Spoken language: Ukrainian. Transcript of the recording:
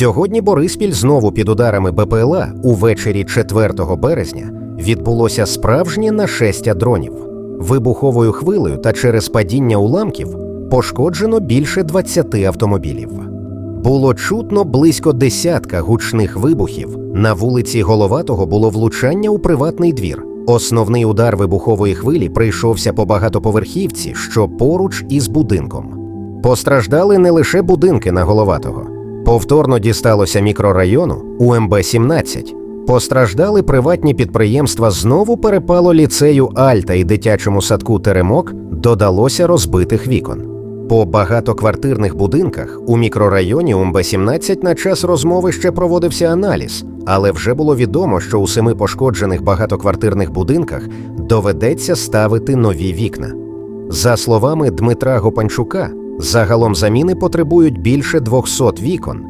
Сьогодні Бориспіль знову під ударами БПЛА увечері 4 березня відбулося справжнє нашестя дронів. Вибуховою хвилею та через падіння уламків пошкоджено більше 20 автомобілів. Було чутно близько десятка гучних вибухів. На вулиці Головатого було влучання у приватний двір. Основний удар вибухової хвилі прийшовся по багатоповерхівці, що поруч із будинком. Постраждали не лише будинки на Головатого. Повторно дісталося мікрорайону УМБ-17. Постраждали приватні підприємства. Знову перепало ліцею Альта і дитячому садку Теремок додалося розбитих вікон. По багатоквартирних будинках у мікрорайоні УМБ-17 на час розмови ще проводився аналіз, але вже було відомо, що у семи пошкоджених багатоквартирних будинках доведеться ставити нові вікна. За словами Дмитра Гопанчука, загалом заміни потребують більше 200 вікон,